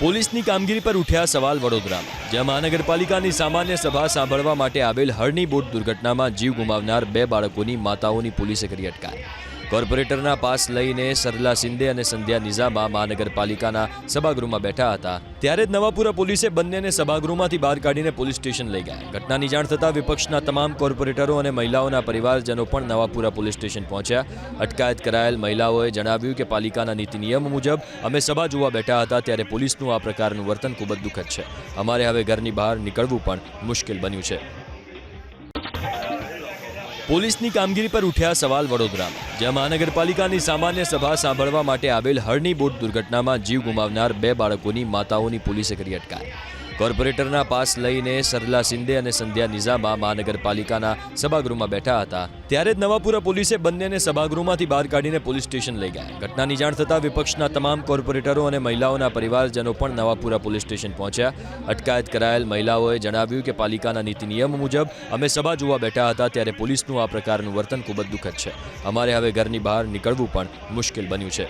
પોલીસની કામગીરી પર ઉઠ્યા સવાલ વડોદરામાં. જ્યાં મહાનગરપાલિકાની સામાન્ય સભા સાંભળવા માટે આવેલ હરણી બોટ દુર્ઘટનામાં જીવ ગુમાવનાર બે બાળકોની માતાઓની પોલીસે કરી અટકાય કોર્પોરેટરના પાસ લઈને સરલા શિંદે અને સંધ્યા નિઝામા મહાનગરપાલિકાના સભાગૃહમાં બેઠા હતા. ત્યારે જ નવાપુરા પોલીસે બંનેને સભાગૃહમાંથી બહાર કાઢીને પોલીસ સ્ટેશન લઈ ગયા. ઘટનાની જાણ થતાં વિપક્ષના તમામ કોર્પોરેટરો અને મહિલાઓના પરિવારજનો પણ નવાપુરા પોલીસ સ્ટેશન પહોંચ્યા. અટકાયત કરાયેલ મહિલાઓએ જણાવ્યું કે પાલિકાના નીતિ નિયમ મુજબ અમે સભા જોવા બેઠા હતા ત્યારે પોલીસનું આ પ્રકારનું વર્તન ખૂબ જ દુઃખદ છે. અમારે હવે ઘરની બહાર નીકળવું પણ મુશ્કેલ બન્યું છે. પોલીસની કામગીરી પર ઉઠ્યા સવાલ વડોદરામાં જ્યાં મહાનગરપાલિકાની સામાન્ય સભા સાંભળવા માટે આવેલ હળની બોટ દુર્ઘટનામાં જીવ ગુમાવનાર બે બાળકોની માતાઓની પોલીસે કરી અટકાય કોર્પોરેટરના પાસ લઈને સરલા સિંદે અને સંધ્યા નિઝામા મહાનગરપાલિકાના સભાગૃહમાં બેઠા હતા. ત્યારે જ નવાપુરા પોલીસે બંનેને સભાગૃહમાંથી બહાર કાઢીને પોલીસ સ્ટેશન લઈ ગયા. ઘટનાની જાણ થતાં વિપક્ષના તમામ કોર્પોરેટરો અને મહિલાઓના પરિવારજનો પણ નવાપુરા પોલીસ સ્ટેશન પહોંચ્યા. અટકાયત કરાયેલ મહિલાઓએ જણાવ્યું કે પાલિકાના નીતિ નિયમ મુજબ અમે સભા જોવા બેઠા હતા ત્યારે પોલીસનું આ પ્રકારનું વર્તન ખૂબ જ દુઃખદ છે. અમારે હવે ઘરની બહાર નીકળવું પણ મુશ્કેલ બન્યું છે.